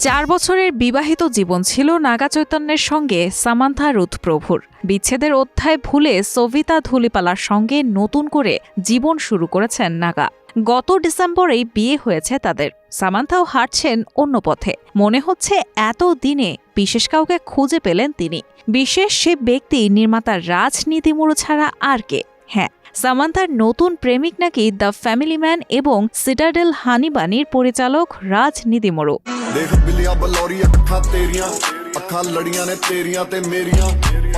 চার বছরের বিবাহিত জীবন ছিল নাগা চৈতন্যের সঙ্গে সামান্থা রুথ প্রভুর। বিচ্ছেদের অধ্যায় ভুলে সবিতা ধুলিপালার সঙ্গে নতুন করে জীবন শুরু করেছেন নাগা। গত ডিসেম্বরেই বিয়ে হয়েছে তাদের। সামান্থাও হাঁটছেন অন্য পথে। মনে হচ্ছে এত দিনে বিশেষ কাউকে খুঁজে পেলেন তিনি। বিশেষ সে ব্যক্তি নির্মাতা রাজনীতিমুড়ো ছাড়া আর কে। হ্যাঁ সামান্থার নতুন প্রেমিক নাকি দ্য ফ্যামিলি ম্যান এবং সিটাডেল হানিবানির পরিচালক রাজ নিদিমরো।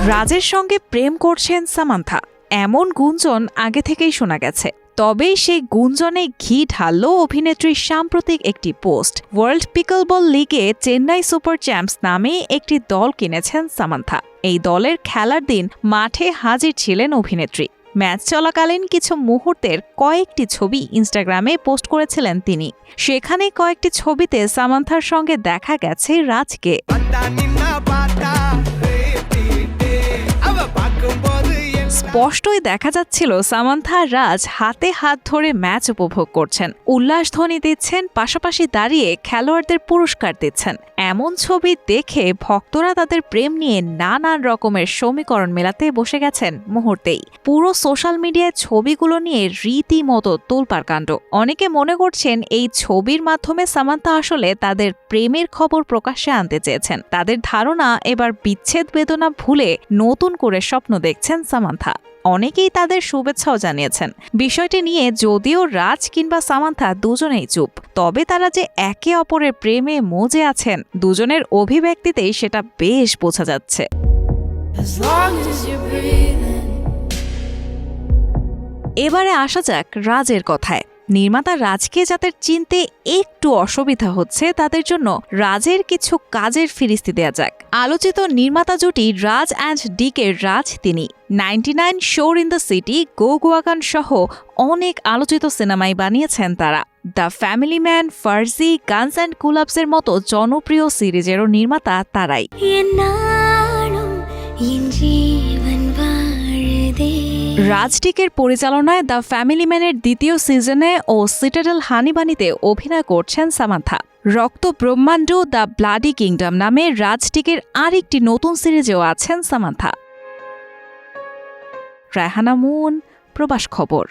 রাজের সঙ্গে প্রেম করছেন সামান্থা। এমন গুঞ্জন আগে থেকেই শোনা গেছে। তবে সেই গুঞ্জনে ঘি ঢালল অভিনেত্রীর সাম্প্রতিক একটি পোস্ট। ওয়ার্ল্ড পিকলবল লিগে চেন্নাই সুপার চ্যাম্পস নামে একটি দল কিনেছেন সামান্থা। এই দলের খেলার দিন মাঠে হাজির ছিলেন অভিনেত্রী। ম্যাচ চলাকালীন কিছু মুহূর্তের কয়েকটি ছবি ইনস্টাগ্রামে পোস্ট করেছিলেন তিনি। সেখানে কয়েকটি ছবিতে সামান্থার সঙ্গে দেখা গেছে রাজকে। স্পষ্টই দেখা যাচ্ছিল সামান্থা রাজ হাতে হাত ধরে ম্যাচ উপভোগ করছেন, উল্লাস ধ্বনি দিচ্ছেন, পাশাপাশি দাঁড়িয়ে খেলোয়াড়দের পুরস্কার দিচ্ছেন। এমন ছবি দেখে ভক্তরা তাদের প্রেম নিয়ে নানান রকমের সমীকরণ মেলাতে বসে গেছেন মুহূর্তেই। পুরো সোশ্যাল মিডিয়ায় ছবিগুলো নিয়ে রীতিমতো তোলপাড় কাণ্ড। অনেকে মনে করছেন এই ছবির মাধ্যমে সামান্থা আসলে তাদের প্রেমের খবর প্রকাশ্যে আনতে চেয়েছেন। তাদের ধারণা এবার বিচ্ছেদ বেদনা ভুলে নতুন করে স্বপ্ন দেখছেন সামান্থা। অনেকেই তাদের শুভেচ্ছাও জানিয়েছেন। বিষয়টি নিয়ে যদিও রাজ কিংবা সামান্থা দুজনেই চুপ তবে তারা যে একে অপরের প্রেমে মজে আছেন দুজনের অভিব্যক্তিতেই সেটা বেশ বোঝা যাচ্ছে। এবারে আসা যাক রাজের কথায়। নির্মাতা রাজকে যাদের চিনতে একটু অসুবিধা হচ্ছে, তাদের জন্য রাজের কিছু কাজের ফিরিস্তি দেয়া যাক। আলোচিত নির্মাতা জুটি রাজ অ্যান্ড ডিকে রাজ তিনি। Ninety nine Shor in the city go Goa gone সহ অনেক আলোচিত সিনেমাই বানিয়েছেন তারা। The family man, Farzi, guns and কুলাবসের মতো জনপ্রিয় সিরিজেরও নির্মাতা তারাই। রাজটিকের পরিচালনায় দ্য ফ্যামিলি ম্যানের দ্বিতীয় সিজনে ও সিটাডেল হানিবানিতে অভিনয় করছেন সামান্থা। রক্ত ব্রহ্মাণ্ড দ্য ব্লাডি কিংডম নামে রাজটিকের আরেকটি নতুন সিরিজেও আছেন সামান্থা। রায়হানা মুন প্রবাস খবর।